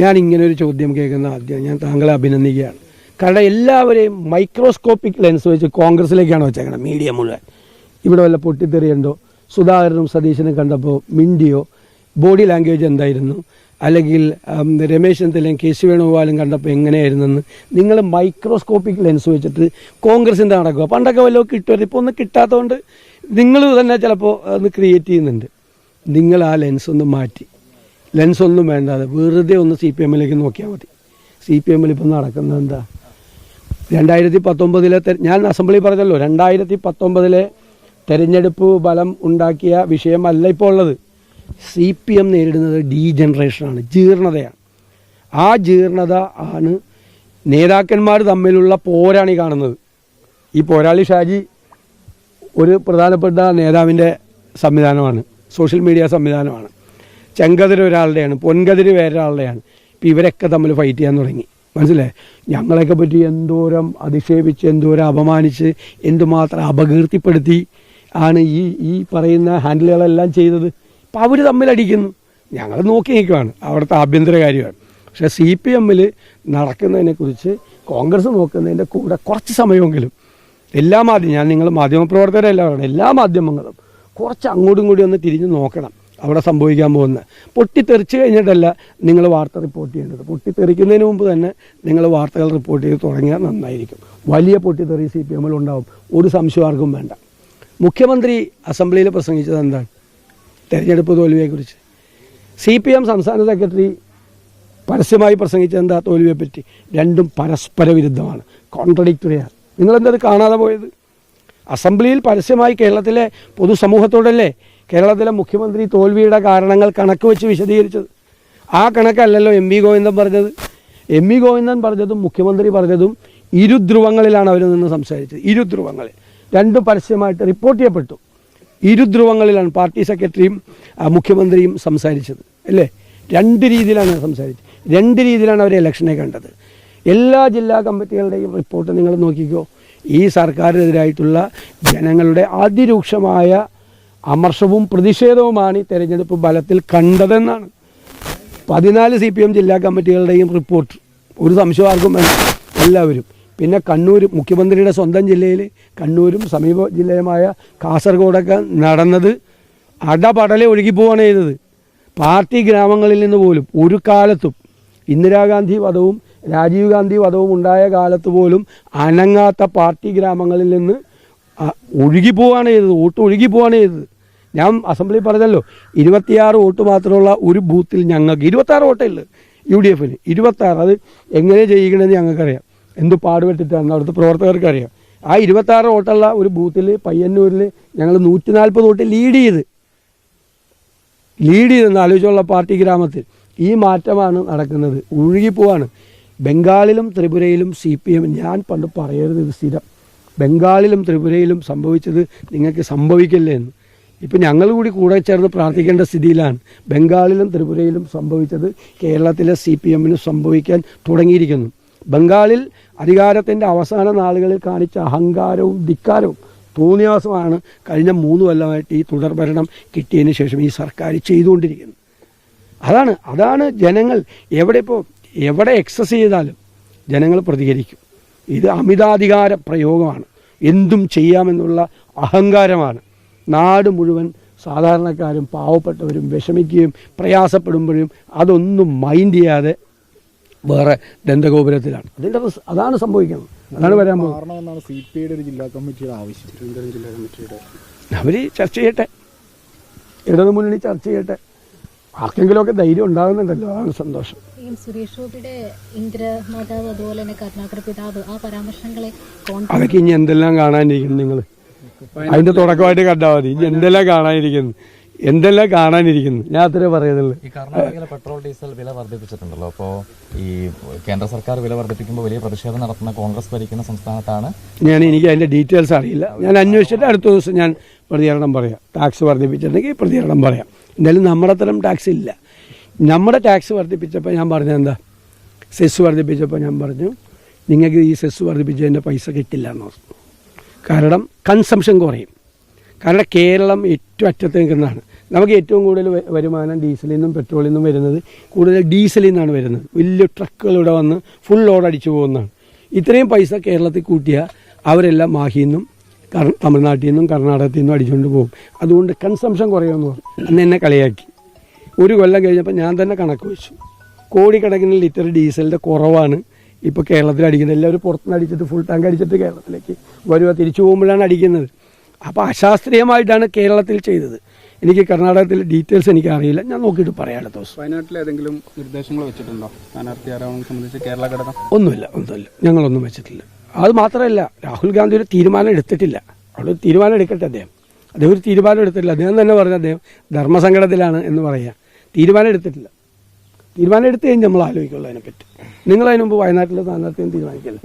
ഞാൻ ഇങ്ങനെ ഒരു ചോദ്യം കേൾക്കുന്ന ആദ്യം. ഞാൻ താങ്കളെ അഭിനന്ദിക്കുകയാണ്. കാരണം എല്ലാവരെയും മൈക്രോസ്കോപ്പിക് ലെൻസ് വെച്ച് കോൺഗ്രസിലേക്കാണ് വെച്ചേക്കണം മീഡിയ മുഴുവൻ. ഇവിടെ വല്ല പൊട്ടിത്തെറിയുണ്ടോ? സുധാകരനും സതീശനും കണ്ടപ്പോൾ മിണ്ടിയോ? ബോഡി ലാംഗ്വേജ് എന്തായിരുന്നു? അല്ലെങ്കിൽ രമേശ് ചെന്നിത്തലയും കെ സി വേണുഗോപാലും കണ്ടപ്പോൾ എങ്ങനെയായിരുന്നെന്ന് നിങ്ങൾ മൈക്രോസ്കോപ്പിക് ലെൻസ് വെച്ചിട്ട് കോൺഗ്രസിന്റെ നടക്കുക. പണ്ടൊക്കെ വല്ലതും കിട്ടുമായിരുന്നു ഇപ്പോൾ ഒന്നും കിട്ടാത്തതുകൊണ്ട് നിങ്ങൾ തന്നെ ചിലപ്പോൾ അത് ക്രിയേറ്റ് ചെയ്യുന്നുണ്ട്. നിങ്ങൾ ആ ലെൻസ് ഒന്ന് മാറ്റി. ലെൻസ് ഒന്നും വേണ്ടാതെ വെറുതെ ഒന്ന് സി പി എമ്മിലേക്ക് നോക്കിയാൽ മതി. സി പി എമ്മിൽ ഇപ്പം നടക്കുന്നത് എന്താ? രണ്ടായിരത്തി പത്തൊമ്പതിലെ ഞാൻ അസംബ്ലി പറഞ്ഞല്ലോ രണ്ടായിരത്തി പത്തൊമ്പതിലെ തെരഞ്ഞെടുപ്പ് ഫലം ഉണ്ടാക്കിയ വിഷയമല്ല ഇപ്പോൾ ഉള്ളത്. സി പി എം നേരിടുന്നത് ഡീജനറേഷനാണ് ജീർണതയാണ്. ആ ജീർണത ആണ് നേതാക്കന്മാർ തമ്മിലുള്ള പോരാണ് ഈ കാണുന്നത്. ഈ പോരാളി ഷാജി ഒരു പ്രധാനപ്പെട്ട നേതാവിന്റെ സംവിധാനമാണ് സോഷ്യൽ മീഡിയ സംവിധാനമാണ്. ചെങ്കതിര് ഒരാളുടെയാണ് പൊൻകതിര് വേറൊരാളുടെയാണ്. ഇപ്പം ഇവരൊക്കെ തമ്മിൽ ഫൈറ്റ് ചെയ്യാൻ തുടങ്ങി. മനസ്സിലായി? ഞങ്ങളെയൊക്കെ പറ്റി എന്തോരം അധിക്ഷേപിച്ച് എന്തോരം അപമാനിച്ച് എന്തുമാത്രം അപകീർത്തിപ്പെടുത്തി ആണ് ഈ ഈ പറയുന്ന ഹാൻഡിലുകളെല്ലാം ചെയ്തത്. അപ്പം അവർ തമ്മിലടിക്കുന്നു ഞങ്ങൾ നോക്കി നിൽക്കുകയാണ് അവിടുത്തെ ആഭ്യന്തര കാര്യമാണ്. പക്ഷേ സി പി എമ്മിൽ നടക്കുന്നതിനെക്കുറിച്ച് കോൺഗ്രസ് നോക്കുന്നതിന്റെ കൂടെ കുറച്ച് സമയമെങ്കിലും എല്ലാ മാധ്യമം ഞാൻ നിങ്ങൾ മാധ്യമപ്രവർത്തകരല്ല പറയണം എല്ലാ മാധ്യമങ്ങളും കുറച്ച് അങ്ങോട്ടും കൂടി ഒന്ന് തിരിഞ്ഞ് നോക്കണം. അവിടെ സംഭവിക്കാൻ പോകുന്നത്. പൊട്ടിത്തെറിച്ച് കഴിഞ്ഞിട്ടല്ല നിങ്ങൾ വാർത്ത റിപ്പോർട്ട് ചെയ്യേണ്ടത്. പൊട്ടിത്തെറിക്കുന്നതിന് മുമ്പ് തന്നെ നിങ്ങൾ വാർത്തകൾ റിപ്പോർട്ട് ചെയ്ത് തുടങ്ങിയാൽ നന്നായിരിക്കും. വലിയ പൊട്ടിത്തെറി സി പി എമ്മിൽ ഉണ്ടാവും. ഒരു സംശയം ആർക്കും വേണ്ട. മുഖ്യമന്ത്രി അസംബ്ലിയിൽ പ്രസംഗിച്ചത് എന്താണ്? തെരഞ്ഞെടുപ്പ് തോൽവിയെക്കുറിച്ച്. സി പി എം സംസ്ഥാന സെക്രട്ടറി പരസ്യമായി പ്രസംഗിച്ചത് എന്താ? തോൽവിയെപ്പറ്റി രണ്ടും പരസ്പര വിരുദ്ധമാണ്. കോൺട്രഡിക്ടറിയാണ് നിങ്ങളെന്തത് കാണാതെ പോയത്? അസംബ്ലിയിൽ പരസ്യമായി കേരളത്തിലെ പൊതുസമൂഹത്തോടല്ലേ കേരളത്തിലെ മുഖ്യമന്ത്രി തോൽവിയുടെ കാരണങ്ങൾ കണക്ക് വെച്ച് വിശദീകരിച്ചത്. ആ കണക്കല്ലല്ലോ എം വി ഗോവിന്ദൻ പറഞ്ഞത്. എം വി ഗോവിന്ദൻ പറഞ്ഞതും മുഖ്യമന്ത്രി പറഞ്ഞതും ഇരുധ്രുവങ്ങളിലാണ് അവർ നിന്ന് സംസാരിച്ചത്. ഇരുധ്രുവങ്ങളിൽ രണ്ടും പരസ്യമായിട്ട് റിപ്പോർട്ട് ചെയ്യപ്പെട്ടു. ഇരുധ്രുവങ്ങളിലാണ് പാർട്ടി സെക്രട്ടറിയും മുഖ്യമന്ത്രിയും സംസാരിച്ചത്. അല്ലേ? രണ്ട് രീതിയിലാണ് സംസാരിച്ചത്. രണ്ട് രീതിയിലാണ് അവർ ഇലക്ഷനെ കണ്ടത്. എല്ലാ ജില്ലാ കമ്മിറ്റികളുടെയും റിപ്പോർട്ട് നിങ്ങൾ നോക്കിക്കോ. ഈ സർക്കാരിനെതിരായിട്ടുള്ള ജനങ്ങളുടെ അതിരൂക്ഷമായ അമർഷവും പ്രതിഷേധവുമാണ് ഈ തെരഞ്ഞെടുപ്പ് ഫലത്തിൽ കണ്ടതെന്നാണ്. പതിനാല് സി പി എം ജില്ലാ കമ്മിറ്റികളുടെയും റിപ്പോർട്ട്. ഒരു സംശയം വേണ്ട. എല്ലാവരും. പിന്നെ കണ്ണൂർ മുഖ്യമന്ത്രിയുടെ സ്വന്തം ജില്ലയിൽ കണ്ണൂരും സമീപ ജില്ലയുമായ കാസർഗോഡൊക്കെ നടന്നത് അടപടലെ ഒഴുകിപ്പോവാണ് ചെയ്തത്. പാർട്ടി ഗ്രാമങ്ങളിൽ നിന്ന് പോലും ഒരു കാലത്തും ഇന്ദിരാഗാന്ധി വധവും രാജീവ് ഗാന്ധി വധവും ഉണ്ടായ കാലത്ത് പോലും അനങ്ങാത്ത പാർട്ടി ഗ്രാമങ്ങളിൽ നിന്ന് ഒഴുകിപ്പോവാണ് ചെയ്തത്. വോട്ട് ഒഴുകിപ്പോവാണ് ചെയ്തത്. ഞാൻ അസംബ്ലി പറഞ്ഞല്ലോ ഇരുപത്തിയാറ് വോട്ട് മാത്രമുള്ള ഒരു ബൂത്തിൽ ഞങ്ങൾക്ക് ഇരുപത്താറ് വോട്ടേ ഉള്ളൂ യു ഡി എഫിന് ഇരുപത്താറ് അത് എങ്ങനെ ചെയ്യിക്കണമെന്ന് ഞങ്ങൾക്കറിയാം. എന്ത് പാടുപെട്ടിട്ടാണ് അവിടുത്തെ പ്രവർത്തകർക്ക് അറിയാം ആ ഇരുപത്താറ് വോട്ടുള്ള ഒരു ബൂത്തിൽ പയ്യന്നൂരിൽ ഞങ്ങൾ നൂറ്റി നാൽപ്പത് വോട്ട് ലീഡ് ചെയ്ത്. ലീഡ് ചെയ്തെന്ന് ആലോചിച്ചുള്ള പാർട്ടി ഗ്രാമത്തിൽ ഈ മാറ്റമാണ് നടക്കുന്നത്. ഒഴുകിപ്പോവാണ് ബംഗാളിലും ത്രിപുരയിലും സി പി എം ഞാൻ പണ്ട് പറയരുത് ഇത് സ്ഥിരം. ബംഗാളിലും ത്രിപുരയിലും സംഭവിച്ചത് നിങ്ങൾക്ക് സംഭവിക്കില്ലേ എന്ന്. ഇപ്പം ഞങ്ങൾ കൂടി കൂടെ ചേർന്ന് പ്രാർത്ഥിക്കേണ്ട സ്ഥിതിയിലാണ് ബംഗാളിലും ത്രിപുരയിലും സംഭവിച്ചത് കേരളത്തിലെ സി പി എമ്മിന് സംഭവിക്കാൻ തുടങ്ങിയിരിക്കുന്നു. ബംഗാളിൽ അധികാരത്തിന്റെ അവസാന നാളുകളിൽ കാണിച്ച അഹങ്കാരവും ധിക്കാരവും തോന്നിയാസമാണ് കഴിഞ്ഞ മൂന്ന് കൊല്ലമായിട്ട് ഈ തുടർഭരണം കിട്ടിയതിന് ശേഷം ഈ സർക്കാർ ചെയ്തുകൊണ്ടിരിക്കുന്നത്. അതാണ് അതാണ് ജനങ്ങൾ എവിടെ ഇപ്പോൾ എവിടെ എക്സസ് ചെയ്താലും ജനങ്ങൾ പ്രതികരിക്കും. ഇത് അമിതാധികാര പ്രയോഗമാണ്. എന്തും ചെയ്യാമെന്നുള്ള അഹങ്കാരമാണ്. നാട് മുഴുവൻ സാധാരണക്കാരും പാവപ്പെട്ടവരും വിഷമിക്കുകയും പ്രയാസപ്പെടുമ്പോഴും അതൊന്നും മൈൻഡ് ചെയ്യാതെ വേറെ ദന്തഗോപുരത്തിലാണ്. അതിന്റെ അതാണ് സംഭവിക്കുന്നത്. അതാണ് വരാൻ പോകുന്നത്. മാറണമെന്നാണ് സി പി ഐയുടെ ഒരു ജില്ലാ കമ്മിറ്റിയുടെ ആവശ്യം. തിരുവനന്തപുരം ജില്ലാ കമ്മിറ്റിയുടെ? അവർ ചർച്ച ചെയ്യട്ടെ. ഇടത് മുന്നണി ചർച്ച ചെയ്യട്ടെ. ആർക്കെങ്കിലുമൊക്കെ ധൈര്യം ഉണ്ടാകുന്നുണ്ടല്ലോ. അതാണ് സന്തോഷം. സുരേഷ് ഗോപിയുടെ ഇന്ദ്ര മാതാവ് അതുപോലെ തന്നെ കരുണാകര പിതാവ് ആ പരാമർശങ്ങളെ അതൊക്കെ ഇനി എന്തെല്ലാം കാണാനിരിക്കുന്നു നിങ്ങൾ? അതിന്റെ തുടക്കമായിട്ട് കണ്ടാൽ മതി. ഇനി എന്തെല്ലാം കാണാനിരിക്കുന്നു? എന്തെല്ലാം കാണാനിരിക്കുന്നു? ഞാൻ അത്രേ പറയുന്നുള്ളൂ. ഈ കർണാടകയിലെ പെട്രോൾ ഡീസൽ വില വർദ്ധിപ്പിച്ചിട്ടുണ്ടല്ലോ. അപ്പോൾ ഈ കേന്ദ്ര സർക്കാർ വില വർദ്ധിപ്പിക്കുമ്പോൾ വലിയ പ്രതിഷേധം നടത്തുന്ന കോൺഗ്രസ് ഭരിക്കുന്ന സംസ്ഥാനത്താണ്. ഞാൻ എനിക്ക് അതിന്റെ ഡീറ്റെയിൽസ് അറിയില്ല. ഞാൻ അന്വേഷിച്ചിട്ട് അടുത്ത ദിവസം ഞാൻ പ്രതികരണം പറയാം. ടാക്സ് വർദ്ധിപ്പിച്ചിട്ടുണ്ടെങ്കിൽ പ്രതികരണം പറയാം. എന്തായാലും നമ്മുടെ തരം ടാക്സ് ഇല്ല. നമ്മുടെ ടാക്സ് വർദ്ധിപ്പിച്ചപ്പോൾ ഞാൻ പറഞ്ഞത് എന്താ? സെസ് വർദ്ധിപ്പിച്ചപ്പോൾ ഞാൻ പറഞ്ഞു നിങ്ങൾക്ക് ഈ സെസ് വർദ്ധിപ്പിച്ചതിന്റെ പൈസ കിട്ടില്ല എന്ന് പറഞ്ഞു. കാരണം കൺസംഷൻ കുറയും. കാരണം കേരളം ഏറ്റവും അറ്റത്ത് നിൽക്കുന്നതാണ്. നമുക്ക് ഏറ്റവും കൂടുതൽ വരുമാനം ഡീസലിൽ നിന്നും പെട്രോളിൽ നിന്നും വരുന്നത് കൂടുതൽ ഡീസലിൽ നിന്നാണ് വരുന്നത്. വലിയ ട്രക്കുകൾ ഇവിടെ വന്ന് ഫുൾ ലോഡ് അടിച്ചു പോകുന്നതാണ്. ഇത്രയും പൈസ കേരളത്തിൽ കൂട്ടിയാൽ അവരെല്ലാം മാഹിയിൽ നിന്നും തമിഴ്നാട്ടിൽ നിന്നും കർണാടകത്തിൽ നിന്നും അടിച്ചുകൊണ്ട് പോകും. അതുകൊണ്ട് കൺസംഷൻ കുറയുമെന്ന് പറഞ്ഞു. അന്ന് എന്നെ കളിയാക്കി. ഒരു കൊല്ലം കഴിഞ്ഞപ്പോൾ ഞാൻ തന്നെ കണക്ക് വെച്ചു. കോടിക്കണക്കിന് ലിറ്റർ ഡീസലിന്റെ കുറവാണ്. ഇപ്പോൾ കേരളത്തിൽ അടിക്കുന്നത്. എല്ലാവരും പുറത്തുനിന്ന് അടിച്ചിട്ട് ഫുൾ ടാങ്ക് അടിച്ചിട്ട് കേരളത്തിലേക്ക് വരുക തിരിച്ചു പോകുമ്പോഴാണ് അടിക്കുന്നത്. അപ്പോൾ അശാസ്ത്രീയമായിട്ടാണ് കേരളത്തിൽ ചെയ്തത്. എനിക്ക് കർണാടകത്തിൽ ഡീറ്റെയിൽസ് എനിക്ക് അറിയില്ല. ഞാൻ നോക്കിയിട്ട് പറയാം അടുത്ത ദിവസം വയനാട്ടിൽ ഏതെങ്കിലും നിർദ്ദേശങ്ങൾ വെച്ചിട്ടുണ്ടോ? സ്ഥാനാർത്ഥി ആരാണെന്ന് സംബന്ധിച്ച് കേരള ഘടകം? ഒന്നുമില്ല ഒന്നുമില്ല. ഞങ്ങളൊന്നും വെച്ചിട്ടില്ല. അത് മാത്രമല്ല രാഹുൽ ഗാന്ധി ഒരു തീരുമാനം എടുത്തിട്ടില്ല. അവിടെ ഒരു തീരുമാനം എടുക്കട്ടെ അദ്ദേഹം. അദ്ദേഹം ഒരു തീരുമാനം എടുത്തിട്ടില്ല. അദ്ദേഹം തന്നെ പറഞ്ഞു അദ്ദേഹം ധർമ്മസങ്കടത്തിലാണ് എന്ന് പറയാം. തീരുമാനം എടുത്തിട്ടില്ല. തീരുമാനം എടുത്തു കഴിഞ്ഞ് നമ്മൾ ആലോചിക്കുള്ളൂ അതിനെപ്പറ്റി. നിങ്ങൾ അതിന് മുമ്പ് വയനാട്ടിലെ സ്ഥാനാർത്ഥിയും തീരുമാനിക്കല്ലോ?